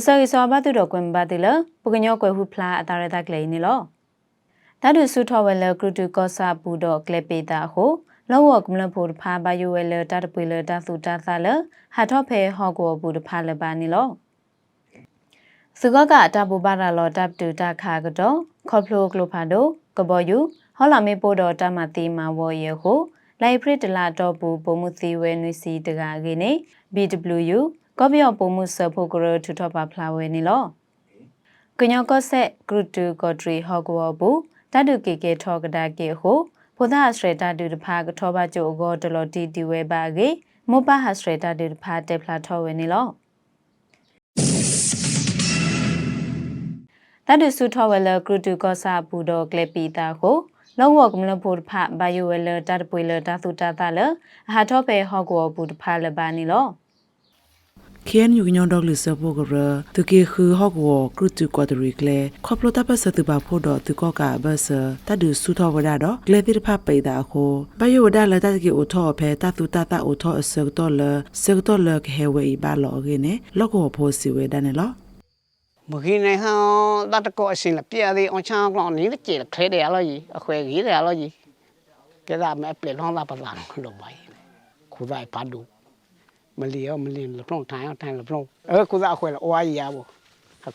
ပစောစောဘတုတော်ကွန်ဘတိလပုကညောကွယ်ဟုဖလားအတာရတကလေးနေလောတတုစုထောဝဲလကရုတုကောစာပူတော်ကလေပေတာဟုလောဝကမလဖို့ဖာဘယဝဲလတတပွေလတသုတသလဟာထောဖဲဟောကောဘူးတဖာလပါနေလောစကကတဘူပါရလောတပ်တူတခါကတော့ခေါပလိုကလိုဖာဒိုကဘောယူဟောလာမေပိုတော်တမတိမာဝရဟုလိုက်ဖရစ်တလာတော့ဘူးပုံမှုသီဝဲနွီစီတကာကေနေ BW ကောပြောပုံမှုဆဖို့ကရထူထပါဖလာဝဲနေလောကညောကောဆက်ဂရုတူကောထရီဟောကောဘူးတတုကေကေထောကဒါကေဟုဖုဒအစရတတုတဖာကထောပါကျိုကောတလောတီတီဝဲပါကေမောပဟစရတတုတဖာတေဖလာထောဝဲနေလောတတုစုထောဝဲလဂရုတူကောစာပူတော်ကလေပီတာဟုလောဝကမလဖို့တဖာဘယဝဲလတတပွေလတသုတတလအဟာထောပဲဟောကောဘူးတဖာလပါနေလော KN yu nyon dog le so bo gra tu ke khu hok wo kru tu kwa tu ri kle khop lo ta pa sa tu ba pho do tu ko ka ba sa ta du su tho wa da do kle ti pha pe da kho ba yo da la ta ke o tho phe ta tu ta ta o tho sa to le sa to le ke he we ba lo ge ne lo ko pho si we da ne lo မခင်းနေဟောတတ်ကောအစင်လပြရသေးအောင်ချောင်းကောင်းနေကြည့်ခဲတယ်လို့ကြီးအခွဲကြီးတယ်လို့ကြီးကဲဒါမဲ့ပလက်လောင်းတာပလာလို့ပါခုဒါပါဒူ မလီယောမလီလဖုံထိုင်ထိုင်လဖုံเออခုဒါအခွဲလောဝါကြီးရဘော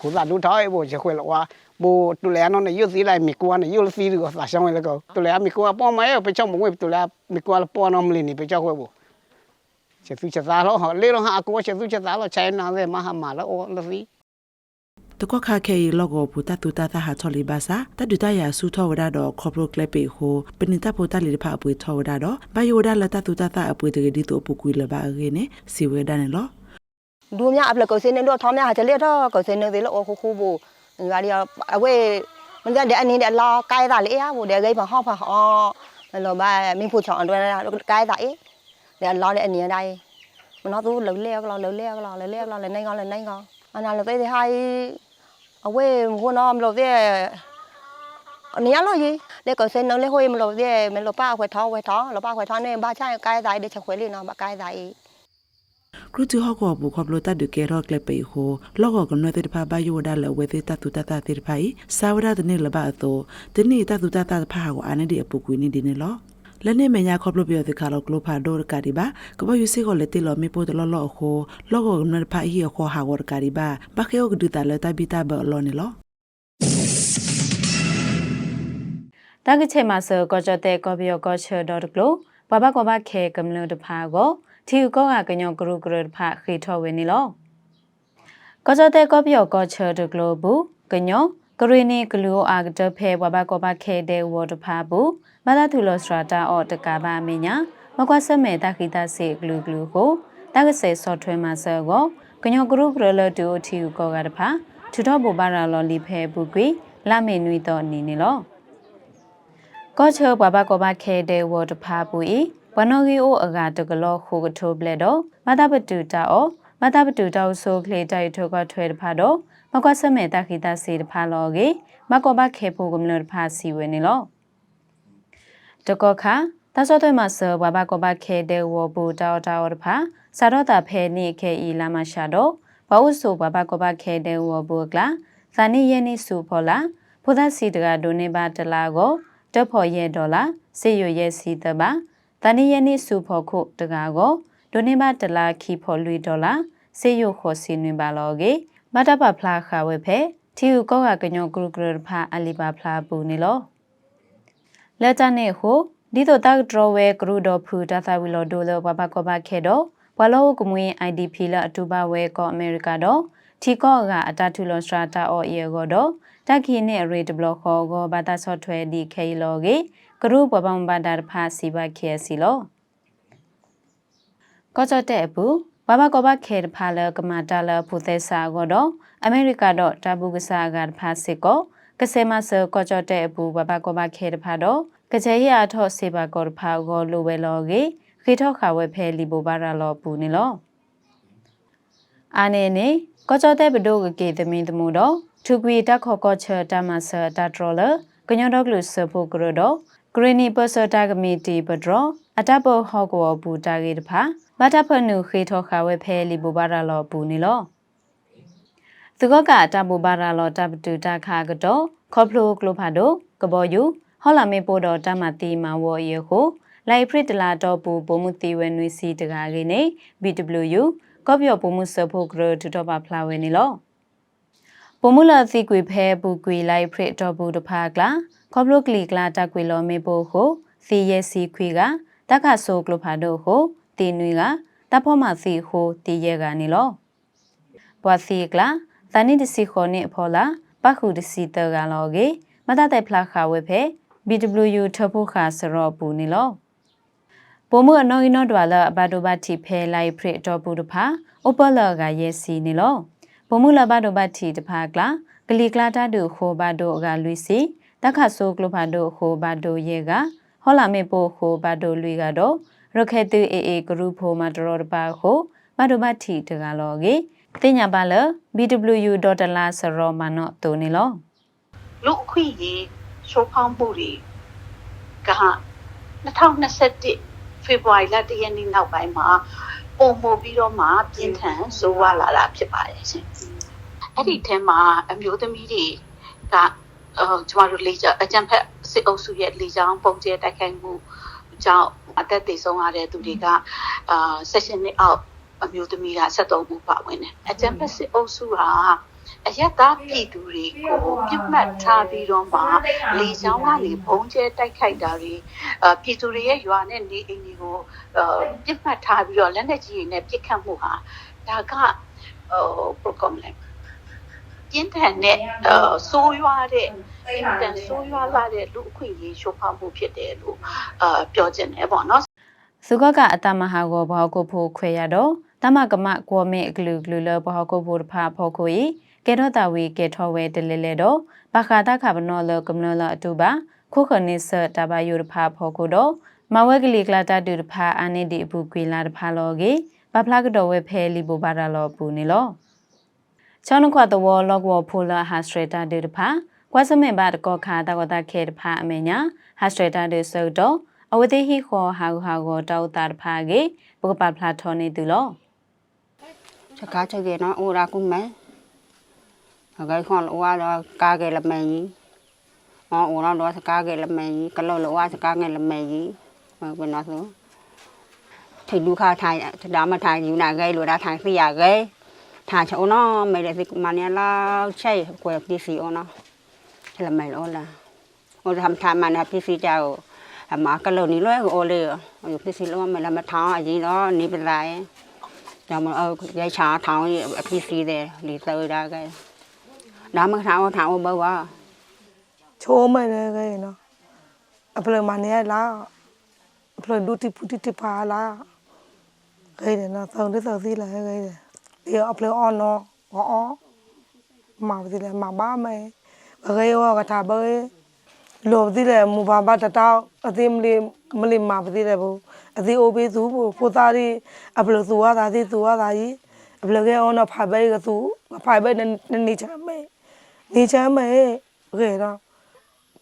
ခုဒါဒူထားရဘောရခွဲလောဝါဘောတူလဲနော်နေရွစီလိုက်မီကွာနေရွစီကိုသာရှောင်းရကောတူလဲမီကွာပေါ်မရပချောင်းမဝဲတူလဲမီကွာပေါ်နော်မလီနေပချောင်းခွဲဘောချက်သူချက်သားလို့ဟောလေတော့ဟာအကောချက်သူချက်သားလို့ချိုင်းနာတဲ့မဟာမာလို့လစီ တကွခခဲလောကိုဘူတတူတာတာဟာချောလီဘာစာတဒူတရဆူထောဝဒါတော့ခေါပလိုကလပ်ပေဟိုပနိတပိုတလီဖာအပွေထောဝဒါတော့ဘယိုဒါလတတူတာတာအပွေတကဒီတိုပူကွေလဘာရေနေစီဝဲဒါနေလောဒူမြအပလကောစင်းနေတော့ထောင်းမြဟာချလေတော့ကောစင်းနေသေးလို့အခုခုဘူငါဒီအဝေးမင်းတဲ့အင်းတဲ့လာကိုင်းတာလေအားဘူတဲ့ဂိမ်းမှာဟောက်ဖာဟောလောဘာမင်းဖူချောင်းအတွဲကိုင်းတာအေးတဲ့လာတဲ့အင်းတိုင်းမနော်သူလှလဲကလောလှလဲကလောလှလဲကလောလည်းနိုင်ကောင်းလည်းနိုင်ကောင်းအနာလည်းသေးသေးဟိုင်း အဝေးဟိုနော်မလို့တဲ့နေရလို့ကြီးလေကောစင်းနလေဟိုမလို့တဲ့မလို့ပါခွဲထောင်းခွဲထောင်းလောပါခွဲထောင်းနေဘာချိုင်းကိုင်းတာတဲ့ချက်ခွဲလေးနော်ဘာကိုင်းတာအေးကရတူဟောကောဘူခေါပလိုတတ်ဒူကေရောကလပေဟိုလောကကနွေတဲ့ဖာဘယိုဒါလဝဲတဲ့တတူတတတဲ့ဖိုင်စာဝရတဲ့နေလဘအသောတနေ့တတူတတဖာကိုအာနေဒီအပူကွေနေဒီနေလော လက်နေမညာခေါပလိုပြောတဲ့ခါလောကလိုဖာဒိုကဒီဘာကဘယူစီကိုလက်တေလောမေပိုတလောလောခိုလောကကနွေဖာဟီခေါဟာဝရကဒီဘာဘခေယုကဒူတလတဘီတာဘလောနေလောတကချေမှာဆောကောချတဲ့ကောဘီယောကောချဒေါ်ကလိုဘဘကောဘခဲကမလတဖာကိုတီကောကကညောဂရုဂရတဖာခေထောဝင်းနီလောကောချတဲ့ကောဘီယောကောချဒကလိုဘူးကညော ဂရီနီဂလူအာဂတဖဲဘဘကောဘခဲတဲ့ဝတဖာဘူးမသာသူလောစထရာတာအော်တကဘာမညာမကွာစမဲတခိတစေဂလူဂလူကိုတကစေဆော့ထွဲမှာဆောကိုကညောဂရုဂရလတူတီကောကတဖာထူတော့ဘူပါရာလောလီဖဲဘူးကွေလာမေနွီတော့နေနေလောကောချောဘဘကောဘခဲတဲ့ဝတ်ဖာပူဤဘနောဂီအိုအကတကလောခိုကထိုးပလက်တော့မတပတူတာအောမတပတူတောက်ဆိုကလေတိုက်ထောကထွဲတဖာတော့ မကွာစမဲတခိတစီတဖာလောကေမကောဘခဲဖို့ကမလတဖာစီဝဲနေလောတကောခါတဆောသွဲမှာဆဘဘကောဘခဲတဲ့ဝဘူတောက်တောက်တဖာစာတော့တာဖဲနိခဲဤလာမရှာတော့ဘောက်ဆိုဘဘကောဘခဲတဲ့ဝဘူကလာဇာနိယနိစုဖောလာဖုဒစီတကဒိုနေပါတလာကိုတက်ဖို့ရဲ့ဒေါ်လာစေရရဲ့စီတပါတန်ရနေ့စုဖို့ခုတကားကိုဒိုနေပါတလာခီဖို့လွေဒေါ်လာစေရခေါ်စီနွေပါလောကေ မတပဖလာခဝဲဖဲတီယူကောကကညောဂရုဂရဖာအလီပါဖလာပူနေလောလက်တနေဟုဒီတော့တက်ဒရဝဲဂရုတော်ဖူတသဝီလောဒိုလောဘဘကောဘခဲတော့ဘလောကမွေ IDP လအတူပါဝဲကောအမေရိကတော့ထီကောကအတထူလောစထရာတာအော်အေကိုတော့တက်ခီနဲ့ရေဒဘလခေါ်ကိုဘာသာဆော့ထွဲဒီခဲလောကေဂရုပပံဘာဒါဖာစီဘခဲစီလောကောချတဲ့ဘူး ဘဘကောဘခဲတဖာလကမာတာလဖူသက်စာကိုတော့အမေရိကတော့တဘူကစားကတဖာစစ်ကိုကစဲမဆကောချတဲ့ဘူးဘဘကောဘခဲတဖာတော့ကကြဲရအထော့စေပါကောတဖာကိုလိုပဲလောကေခေထောက်ခါဝဲဖဲလီဘိုဘာရာလောပူနေလောအာနေနေကောချတဲ့ဘဒိုကကေသမင်းတမှုတော့ထူကွေတက်ခေါ်ကောချာတမဆာတထရလကညောဒေါကလုဆဖို့ကရတော့ ဂရနီပစတာကမီတီပဒရအတပဟောကောဘူတာဂေတဖာဘာတဖနုခေထောခါဝဲဖဲလီဘူဘာရာလောပူနေလောသူကကတပူပါရာလောတပတူတခါကတော့ခေါပလိုကလိုဖာဒိုကဘောယူဟောလာမေပိုတော်တမတီမဝရေကိုလိုက်ဖရစ်တလာတော့ပူဘုံမှုတီဝဲနွေစီတကားလေးနေ BW ကော့ပြောဘုံမှုဆဖို့ဂရတူတော့ပါဖလာဝဲနေလောဘုံမှုလာစီကွေဖဲဘူကွေလိုက်ဖရစ်တော့ဘူးတဖာကလာ ခေါပလိုကလီကလာတက်ကွေလောမေပိုကိုစီရဲစီခွေကတက္ခဆိုကလိုဖာဒိုကိုတီနွေကတဖောမစီဟိုတီရဲကနေလောဘွာစီကလာတနိတစီခေါနေအဖော်လာပခုတစီတကလောကေမတတဲ့ဖလာခါဝဲဖဲ BW ထဖို့ခါစရောပူနေလောပုံမအနော်အနော်ဒွာလဘတ်ဒိုဘတ်တီဖဲလိုက်ဖရစ်တော့ပူတဖာအိုပလကရဲစီနေလောပုံမလဘတ်ဒိုဘတ်တီတဖာကလာဂလီကလာတာဒိုခိုဘတ်ဒိုကလွီစီ တခါဆိုကလဘတ်ဒိုခိုဘတ်ဒိုရဲကဟောလာမေပိုခိုဘတ်ဒိုလွီကတော့ရခဲတူအေအေဂရုဖိုမတရောတပါခိုဘတ်ဒိုဘတ်တီတကလောကေတင်ညာပါလ bw.la စရောမနောတိုနေလောလူအခွင့်အရေးရှိုးဖောင်းမှုတွေက2021ဖေဖော်ဝါရီလ1ရက်နေ့နောက်ပိုင်းမှာပုံမှုပြီးတော့မှပြင်းထန်ဆိုးဝါးလာတာဖြစ်ပါတယ်ရှင်။အဲ့ဒီထဲမှာအမျိုးသမီးတွေကအော် ကျမတို့လေကြောင်းအကြံဖက်စစ်အုပ်စုရဲ့လေကြောင်းပုံကျဲတိုက်ခိုက်မှုကြောင့်အသက်သေဆုံးရတဲ့သူတွေကအာဆက်ရှင်နှစ်အောက်အမျိုးသမီးက73ဦးပါဝင်တယ်။အကြံဖက်စစ်အုပ်စုဟာအရက်သားပြည်သူတွေကိုပြစ်မှတ်ထားပြီးတော့မှလေချောင်းကနေဘုံကျဲတိုက်ခိုက်တာတွေအပြည်သူတွေရဲ့ရွာနဲ့နေအိမ်တွေကိုအပြစ်မှတ်ထားပြီးတော့လက်နက်ကြီးတွေနဲ့ပစ်ခတ်မှုဟာဒါကဟို program လဲ ပြင်းထန်တဲ့ဆိုးရွားတဲ့အင်တန်ဆိုးရွားလာတဲ့လူအခွင့်အရေးချိုးဖောက်မှုဖြစ်တယ်လို့အာပြောချင်တယ်ပေါ့နော်စုကကအတမဟာကိုဘောကိုဖို့ခွေရတော့တမကမကောမေဂလူဂလူလဘောကိုဖို့ဖာဖို့ခွေကေတော့တာဝီကေထောဝဲတလေလေတော့ပခါတာခဘနောလကမနလအတူပါခုခနိစတဘယုရဖာဖို့ကိုတော့မဝဲကလေးကလာတတူတဖာအာနေဒီအပူကွေလာတဖာလောကေပပလာကတော့ဝဲဖဲလီပိုပါရလောပူနေလော ချောင်းခွတ်တော်လောကဝဖိုလာဟာစထရတာတေတဖာကွာစမေဘာတကောခါတကောတာခဲတဖာအမေညာဟာစထရတာတေဆောတော့အဝတိဟိခောဟာဟာကိုတောက်တာတဖာကေပုကပပလာထောနေတူလော Chả cá chơi ghê nó ô ra cũng mấy Ở cái con ô đó cá ghê là mày gì Nó ô nó đó cá ghê là mày gì Cái lô là ô cá ghê là mày gì Mà bên nó xuống Thì đu khá thai Thì đó mà thai dù nà ghê lùa ra thai khi à ghê Thai cho nó mày để thì mà nè là chay Quay tí xì ô nó Thì là mày ô là Ô ra thăm thai mà nè tí xì chào Mà cái lô ní lối ô lì Ô tí xì lô mày là mà tháo ở gì đó Ní bên lại ကျွန်မအရိုက်ချာထောင်းအပစ္စည်းတွေဒီသေးတာကဲဒါမှထောင်းထောင်းဘောပါချိုးမယ်လေကဲနော်အပလမနေရလားအပလဒူတီပူတီတီပါလားကဲနော်ဆောင်းတဲ့ဆောင်းစီလာကဲဒီအပလအော်နော်အော်မာပတိလေမဘာမဲဘယ်ရောကတာဘယ်လောပတိလေမူဘာဘာတတောက်အသိမလီမလီမာပတိလေဘူးအသိအိုဘေးသူဘူးဖိုသားရီအပလသူဝါသာစီသူဝါသာကြီးအပလကဲအော်နော်ဖိုင်ဘဲကသူဖိုင်ဘဲနေနေချမ်းမဲနေချမ်းမဲကဲတော့ထားတာလည်းကဘကူဘအိုလမာကြောငါမသိဘလကရငါမသိလေ เยอะเพลออนออ๋อมาสิเลยมาบ้าไหมเรียกว่ากระถาเบยหลบสิเลยมูบาบาตะเต้าอธิมลีมลิมาสิเลยบูอธิโอเบสูบูฟูซาดิอเพลสัวตาสิสัวตายีอเพลเกออนอผาเบยกสูผาเบยนันนี่ช้าไหมนี่ช้าไหมเรียก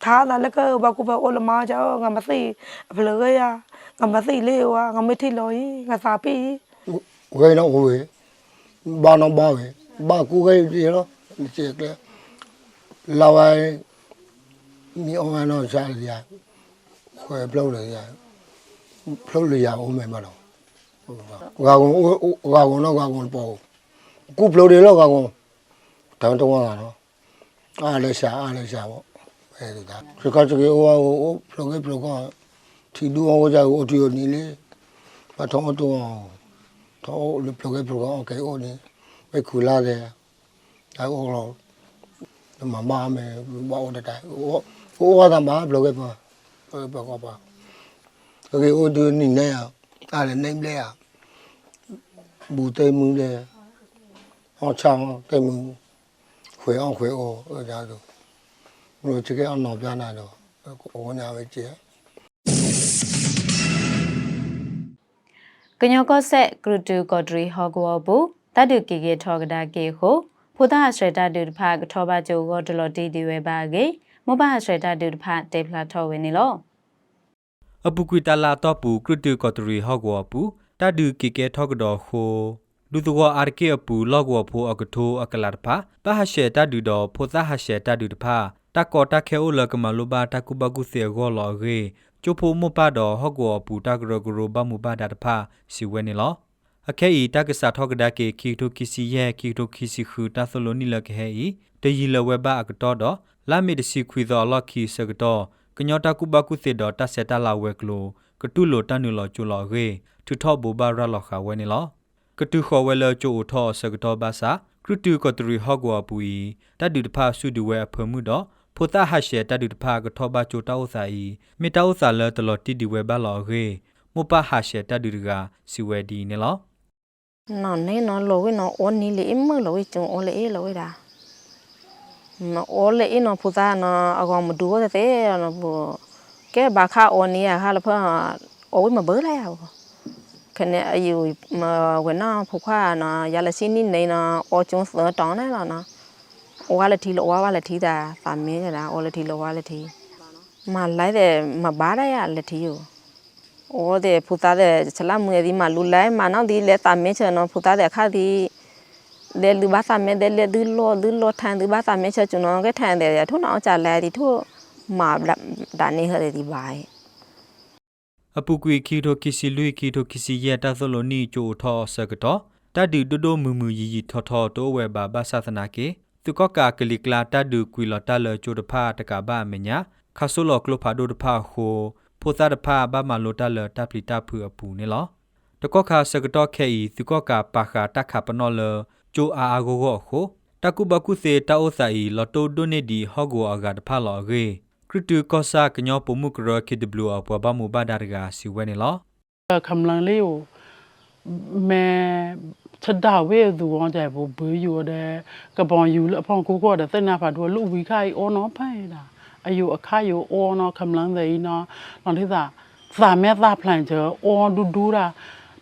ท้าตาแล้วก็บากูไปโอลมาเจ้างามาสิอเพลเกยงามาสิเลวงาไม่ที่ลอยงาสาปีเกยน้องกูเอ ဘာနောဘာပဲဘာကူခဲ့ဒီရောမချက်ကလာဝိုင်းမြေအောင်အောင်ရှာရရခွဲပလောက်လေရပလောက်လေရအောင်မယ်မတော့ဟုတ်ပါဘူးဟိုကောင်ဟိုကောင်တော့ကောင်ပေါ့အခုပလောက်တယ်တော့ကောင်တောင်းတောင်းတာနော်အားလည်းရှာအားလည်းရှာပေါ့အဲဒီကခကတကေဟိုဟိုပလောက်ပလောက်ကထီလူအောင်ကြောက်အတူနီလေပထမတော့ todo lo que probó que hoy me cula de la oro la mamá me va a dar o o da ma lo que pa pa pa pa que o de ni ne ya a le ne le ya bu te mu le o cha o te mu khue o khue o da lo lo che ke an no pya na lo ko na ve che ညောကောဆက်ဂရုတူကော်ဒရီဟောကောဘူတတ်တူကေကေထောကဒါကေကိုဖုဒဟဆွေတာတူတဖာကထောပါဂျိုကိုဒလော်တီဒီဝဲပါကေမောဘဆွေတာတူတဖာတေဖလာထောဝင်းနေလောအပုကွေတလာတော့ပူကရတူကော်တရီဟောက်ကောပူတဒူကေကေထောက်ကတော့ခိုလူတကောအာရကေအပူလော့ကောဖိုအကထိုးအကလာတဖာပဟရှေတဒူတော်ဖိုသဟရှေတဒူတဖာတကောတခဲအိုလကမလိုဘာတကုဘကုစေဂောလော်ရေ ချိုဖိုမပတော်ဟော့ကောပူတကရဂရဘမူဘာဒတဖာစီဝဲနေလောအခဲဤတက္ကစာထောကဒါကေခီတိုခီစီယေခီတိုခီစီခူတာသလိုနီလကေဟဲဤတယီလဝဲဘာအကတော့တော့လာမီတစီခွေတော်လော့ခီစကတော့ကညောတာကုဘကုသေတော်တဆက်တလာဝဲကလိုကတုလိုတန်နူလောကျူလောရေထူထောဘူဘာရလောခဝဲနေလောကတုခေါ်ဝဲလောကျိုထောစကတော့ဘာစာကရုတူကတရီဟော့ကွာပူဤတတ်ဒူတဖာဆုဒူဝဲအဖမှုတော့ ဖိုတာဟရှေတတ်ဒူတဖာကထောဘာချိုတောက်စာဤမေတောက်စာလတလော်တီဒီဝဲဘာလောရေမောပဟရှေတတ်ဒူကစီဝဲဒီနေလော nó nè nó lôi nó ôn ní lệ mơ lôi chung ôn lệ lôi đã nó ôn lệ nó phụ ta nó ở còn một đứa thế nó bù cái bà kha ôn ní à kha là phải ôi mà bớ lại à cái này ở dù mà quên nó phụ khoa nó giờ là xin ní này nó ôn chung sờ tròn đấy là nó ôn là thì lộ qua là thì ta phạm mấy là quality lo quality da pa me da quality lo quality ma lai de ma ba da ya quality yo o de phuta de chala mu di ma lu lai ma na di le ta me che no phuta de kha di le lu ba sa me de le du lo du lo than du ba sa me che chu no ke than de ya thu na cha lai di thu ma da ne ha de di ba အပူကွေခီတိုကီစီလူခီတိုကီစီရဲ့တာသလိုနီချိုထောဆကတော့တတ်ဒီတိုတိုမူမူယီယီထောထောတိုးဝဲပါဘာသာသနာကေ သူကကာကလီကလာတဒူကွီလတာလချိုတဖာတကဘာမညာခါဆုလကလဖာဒိုတဖာခိုဖိုသာတဖာဘာမလိုတာလတပလီတာဖူအပူနေလောတကောခါစကတော့ခဲဤသူကကာပါခာတခပနောလကျိုအာအာကိုကိုခိုတကုဘကုစေတောဆိုင်လတိုဒိုနေဒီဟောဂိုအာဂတ်ဖာလောဂေခရတူကောစာကညောပမှုကရခိဒဘလူအပဘမူဘာဒါရဂါစီဝဲနေလောခမ်လန်လေးကိုမဲ ချဒါဝဲသူဝန်ကြိုင်ဘူးဘေးယူတဲ့ကပွန်ယူအဖောင်ကိုကောတဲ့တင်နာဖာတို့လူဝီခိုင်အော်နော်ဖိုင်လာအယူအခါယူအော်နော်ခမလန်းသိနော်နော်ဒီသာသာမဲသာဖလန်ချေအော်ဒူဒူရာ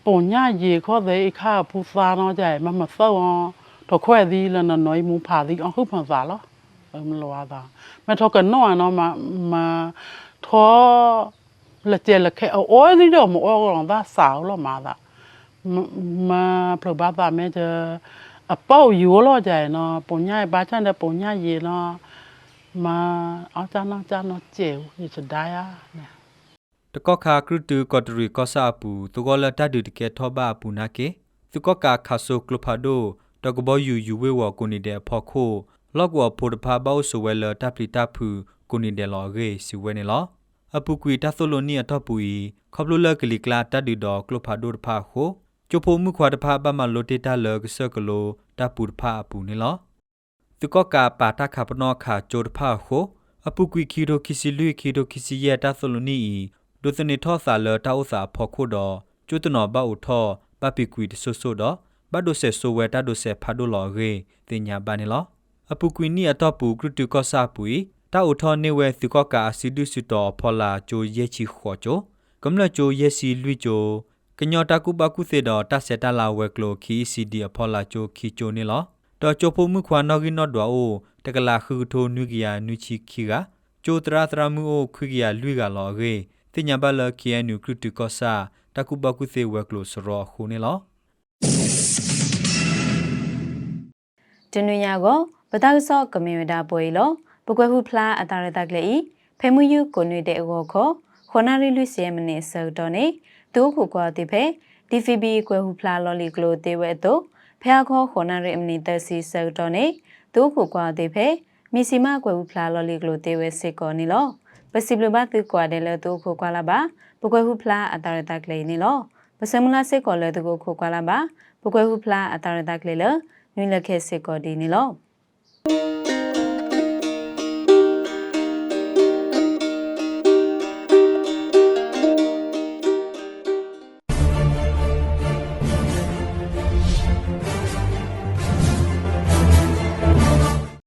ပုံညာရေခောတဲ့အခါဖူစာနော်ကြိုင်မမဆော့အောင်တော့ခွဲသည်လနနော်မူဖာသည်အခုဖန်စာလားမလွာတာမထောက်ကနော်နော်မမထောလက်ကျလက်ခဲအော်ဒီတော့မအော်တော့သာစာလို့မာတာ มันมาเศร้าถอแควดีแล้วน่ะน้อยมูผาดีอ๋อคือผ่านสาเหรอเออมันรอตาแม่ทอกันน้อยเนาะมามาทอ ละเจละแค่เอาโอ้ยนี่เดี๋ยวมาโอ้กลองตาสาวแล้วมาละมาพระบาตาแม่จะอะเป้าอยู่แล้วใจเนาะปุญญาบาจันได้ปุญญาเยเนาะมาเอาจานน้องจานน้องเจียวนี่จะได้อ่ะเนี่ย တကောခါကရုတူကော်တရီကောဆာပူတကောလတဒူတကေထောဘာပူနာကေသူကောကာခါဆိုကလဖာဒိုတကဘောယူယူဝေဝကိုနေတဲ့ဖော်ခိုလော့ကောဖိုတဖာဘောဆိုဝဲလတပ်ပလီတပ်ဖူကိုနေတယ်လော်ရေစီဝဲနေလောအပူကွေတဆိုလိုနီအတော့ပူီခေါပလိုလကလီကလာတဒူတော်ကလဖာဒိုတဖာခို ချိုဖိုမှုခွာတဖာဘမလိုတေတာလကဆကလိုတပ်ပူတဖာအပူနေလောသူကောကာပါတာခပနောခါချိုတဖာခိုအပူကွေခီဒိုခီစီလူခီဒိုခီစီရဲ့တဆိုလိုနီဒိုစနေထောစာလတာဥစာဖော်ခိုတော့ကျွတ်တနော်ဘောက်ထောပပိကွီတဆိုဆိုတော့ဘတ်ဒိုဆေဆိုဝဲတာဒိုဆေဖာဒိုလော်ရေတင်ညာပါနေလောအပူကွီနီအတော့ပူကရတူကောဆာပူတာဥထောနေဝဲသူကောကာစီဒုစုတော်ဖော်လာဂျိုရဲချီခေါ်ချိုကမ္လဂျိုရဲစီလွိဂျို ကညောတာကုပကုသေတော်တဆက်တလာဝဲကလိုခီစီဒီအဖော်လာဂျိုခီချိုနေလောတော်ချိုဖို့မှုခွာနော်ဂီနော်ဒွာအိုတကလာခုထိုနုကီယာနုချီခီကကျိုတရာတရာမှုအိုခွေကီယာလွိကလော်ရေတင်ညာဘလကီယန်နုကရတူကောဆာတကုပကုသေဝဲကလိုစရောခုနေလောတနွေညာကိုပတောက်စော့ကမီဝဒါပွဲလောပကွယ်ဟုဖလားအတာရတကလေးဖဲမှုယူကိုနွေတဲ့အကောခေါ်ခေါနာရီလူစီယမနေဆော်တော်နေ သူခုကွာတိဖဲ DVB ကွယ်ဟုဖလားလော်လီကလိုတေဝဲတော့ဖះခေါ်ခေါနာရီအမနီတက်စီဆော်တော်နေသူခုကွာတိဖဲမီစီမကွယ်ဟုဖလားလော်လီကလိုတေဝဲစစ်ကောနေလောပစီဘလဘတ်ကွာတယ်လေသူခုကွာလာပါပကွယ်ဟုဖလားအတာရတကလေးနေလောပစမလာစစ်ကောလေသူခုကွာလာပါပကွယ်ဟုဖလားအတာရတကလေးလနွေလက်ခဲစစ်ကောဒီနေလော